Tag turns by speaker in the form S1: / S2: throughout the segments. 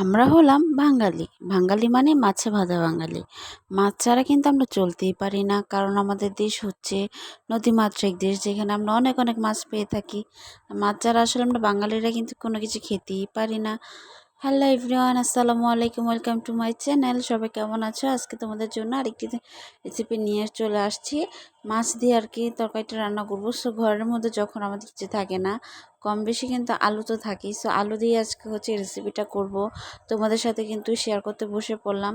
S1: আমরা হলাম বাঙালি। বাঙালি মানে মাছে ভাজা বাঙালি। মাছ ছাড়া কিন্তু আমরা চলতেই পারি না, কারণ আমাদের দেশ হচ্ছে নদীমাত্রিক দেশ, যেখানে আমরা অনেক অনেক মাছ পেয়ে থাকি। মাছ ছাড়া আসলে আমরা বাঙালিরা কিন্তু কোনো কিছু খেতেই পারি না। হ্যালো এভরিওয়ান, আসসালামু আলাইকুম, ওয়েলকাম টু মাই চ্যানেল। সবাই কেমন আছো? আজকে তোমাদের জন্য আরেকটি রেসিপি নিয়ে চলে আসছি। মাছ দিয়ে আর কি তরকারিটা রান্না করব। সো ঘরের মধ্যে যখন আমাদের কিছু থাকে না, কম বেশি কিন্তু আলু তো থাকেই। সো আলু দিয়ে আজকে হচ্ছে রেসিপিটা করব। তোমাদের সাথে কিন্তু শেয়ার করতে বসে পড়লাম।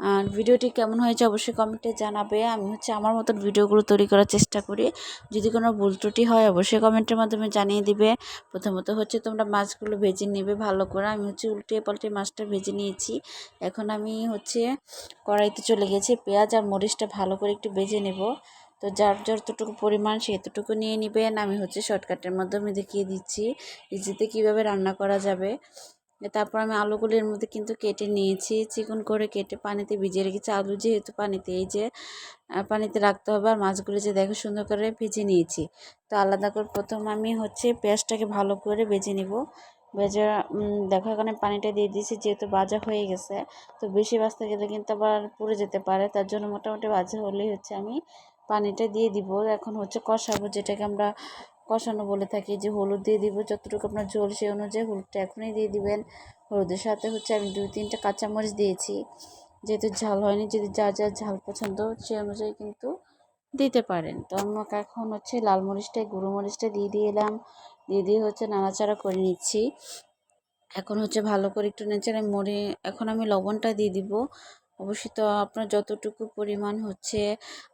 S1: আর ভিডিওটি কেমন হয়েছে অবশ্যই কমেন্টে জানাবে। আমি হচ্ছে আমার মতন ভিডিওগুলো তৈরি করার চেষ্টা করি। যদি কোনো ভুল ত্রুটি হয় অবশ্যই কমেন্টের মাধ্যমে জানিয়ে দিবে। প্রথমত হচ্ছে তোমরা মাছগুলো ভেজে নেবে ভালো করে। আমি হচ্ছে উল্টে পাল্টে মাছটা ভেজে নিয়েছি। এখন আমি হচ্ছে কড়াইতে চলে গেছি পেঁয়াজ আর মরিচটা ভালো করে একটু ভেজে নেব। তো যার যতটুকু পরিমাণ সেতটুকু নিয়ে নেবেন আমি হচ্ছে শর্টকাটের মাধ্যমে দেখিয়ে দিচ্ছি। ইজিতে কীভাবে রান্না করা যাবে। তারপর আমি আলুগুলো এর মধ্যে কিন্তু কেটে নিয়েছি। চিকন করে কেটে পানিতে ভিজিয়ে রেখেছি। আলু যেহেতু পানিতে, এই যে পানিতে রাখতে হবে আর মাছগুলো যে দেখো সুন্দর করে ভেজে নিয়েছি। তো আলাদা করে প্রথম আমি হচ্ছে পেঁয়াজটাকে ভালো করে ভেজে নিব। ভেজে দেখো এখানে পানিটা দিয়ে দিয়েছি, যেহেতু ভাজা হয়ে গেছে। তো বেশি বাজতে গেলে কিন্তু আবার পুড়ে যেতে পারে। তার জন্য মোটামুটি ভাজা হলেই হচ্ছে আমি পানিটা দিয়ে দিব। এখন হচ্ছে কষাবো, যেটাকে আমরা কষানো বলে থাকি যে হলুদ দিয়ে দিব, যতটুকু আপনার ঝোল সেই অনুযায়ী হলুদটা এখনই দিয়ে দিবেন। হলুদের সাথে হচ্ছে আমি দুই, তিনটা কাঁচামরিচ দিয়েছি। যেহেতু ঝাল হয়নি, যদি যা যা ঝাল পছন্দ সেই অনুযায়ী কিন্তু দিতে পারেন। তো আমাকে এখন হচ্ছে লাল মরিচটা গুঁড়ো মরিচটা দিয়ে দিয়ে এলাম। দিয়ে দিয়ে হচ্ছে নাড়াচাড়া করে নিচ্ছি। এখন হচ্ছে ভালো করে একটু নেচে মরে, এখন আমি লবণটা দিয়ে দিব। অবশ্যই তো আপনার যতটুকু পরিমাণ হচ্ছে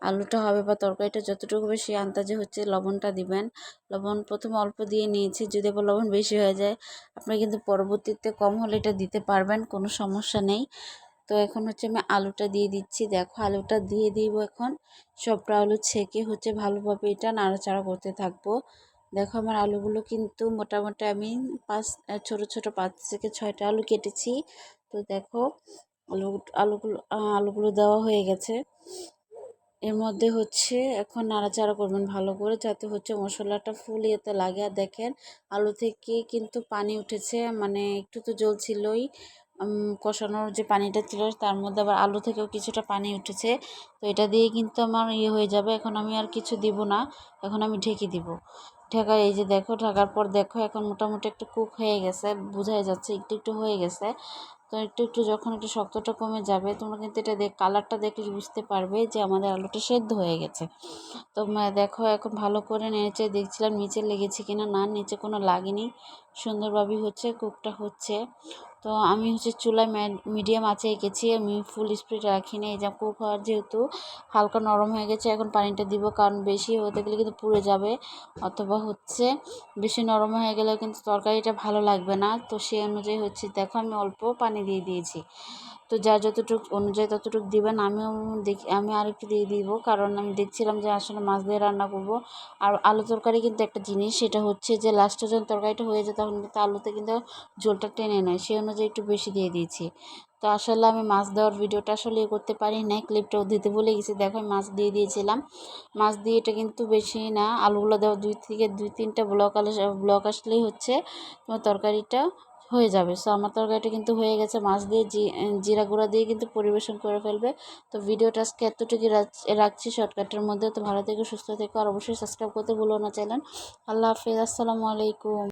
S1: আলুটা হবে বা তরকারিটা যতটুকু বেশি আন্দাজে হচ্ছে লবণটা দিবেন। লবণ প্রথমে অল্প দিয়ে নিয়েছি, যদি আবার লবণ বেশি হয়ে যায়, আপনি কিন্তু পরবর্তীতে কম হলে এটা দিতে পারবেন, কোনো সমস্যা নেই। তো এখন হচ্ছে আমি আলুটা দিয়ে দিচ্ছি। দেখো আলুটা দিয়ে দিব এখন। সবটা আলু ছেঁকে হচ্ছে ভালোভাবে এটা নাড়াচাড়া করতে থাকব। দেখো আমার আলুগুলো কিন্তু মোটামুটি আমি পাঁচ, ছোটো ছোটো পাঁচ থেকে ছয়টা আলু কেটেছি। তো দেখো আলু, আলুগুলো আলুগুলো দেওয়া হয়ে গেছে। এর মধ্যে হচ্ছে এখন নাড়াচাড়া করবেন ভালো করে যাতে হচ্ছে মশলাটা ফুল ইয়েতে লাগে। আর দেখেন আলু থেকে কিন্তু পানি উঠেছে মানে একটু তো জল ছিলই কষানোর যে পানিটা ছিল তার মধ্যে আবার আলু থেকেও কিছুটা পানি উঠেছে। তো এটা দিয়ে কিন্তু আমার ইয়ে হয়ে যাবে, এখন আমি আর কিছু দিব না, এখন আমি ঢেকে দিব। ঢাকা এই যে দেখো, ঢাকার পর দেখো এখন মোটামুটি একটু কুক হয়ে গেছে, বোঝাই যাচ্ছে, একটু একটু হয়ে গেছে। তো একটু একটু যখন একটু শক্তটা কমে যাবে, তোমরা কিন্তু এটা দেখ কালারটা দেখলে বুঝতে পারবে যে আমাদের আলুটা সেদ্ধ হয়ে গেছে। তো দেখো এখন ভালো করে নেড়েচে দেখছিলাম নিচে লেগেছে কিনা, না, নিচে কোনো লাগেনি। সুন্দরভাবেই হচ্ছে কুকটা হচ্ছে। তো আমি হচ্ছে চুলায় মিডিয়াম আছে এঁকেছি, আমি ফুল স্পিড রাখি রাখিনি এই যে কুক হওয়ার যেহেতু হালকা নরম হয়ে গেছে, এখন পানিটা দিব, কারণ বেশি হতে গেলে কিন্তু পুড়ে যাবে, অথবা হচ্ছে বেশি নরম হয়ে গেলেও কিন্তু তরকারিটা ভালো লাগবে না। তো সেই অনুযায়ী হচ্ছে, দেখো আমি অল্প পানি দিয়ে দিয়েছি। তো যা যতটুকু অনুযায়ী ততটুকু দিবেন, আমিও দেখি, আমি আরেকটু দিয়ে দিব। কারণ আমি দেখছিলাম যে আসলে মাছ দিয়ে রান্না করব। আর আলু তরকারি কিন্তু একটা জিনিস, সেটা হচ্ছে যে লাস্টে যখন তরকারিটা হয়ে যায় তখন কিন্তু আলুতে কিন্তু ঝোলটা টেনে নেয়। সেই অনুযায়ী একটু বেশি দিয়ে দিয়েছি। তো আসলে আমি মাছ দেওয়ার ভিডিওটা আসলে করতে পারি না ক্লিপটাও দিতে বলে গেছি। দেখো, আমি মাছ দিয়ে দিয়েছিলাম। মাছ দিয়ে এটা কিন্তু বেশি না, আলুগুলো দেওয়া দুই থেকে দুই তিনটা ব্লক আলে ব্লক আসলেই হচ্ছে তোমার তরকারিটা। হয়ে যাবে। সো আমার তরকারিটা কিন্তু হয়ে গেছে। মাছ দিয়ে জিরা গুঁড়া দিয়ে কিন্তু পরিবেশন করে ফেলবে। তো ভিডিওটা আজকে এতটুকু রাখছি শর্টকাটের মধ্যে। তো ভালো থেকে, সুস্থ থেকো। আর অবশ্যই সাবস্ক্রাইব করতে ভুলো না চ্যানেল। আল্লাহ হাফিজ। আসসালামু আলাইকুম।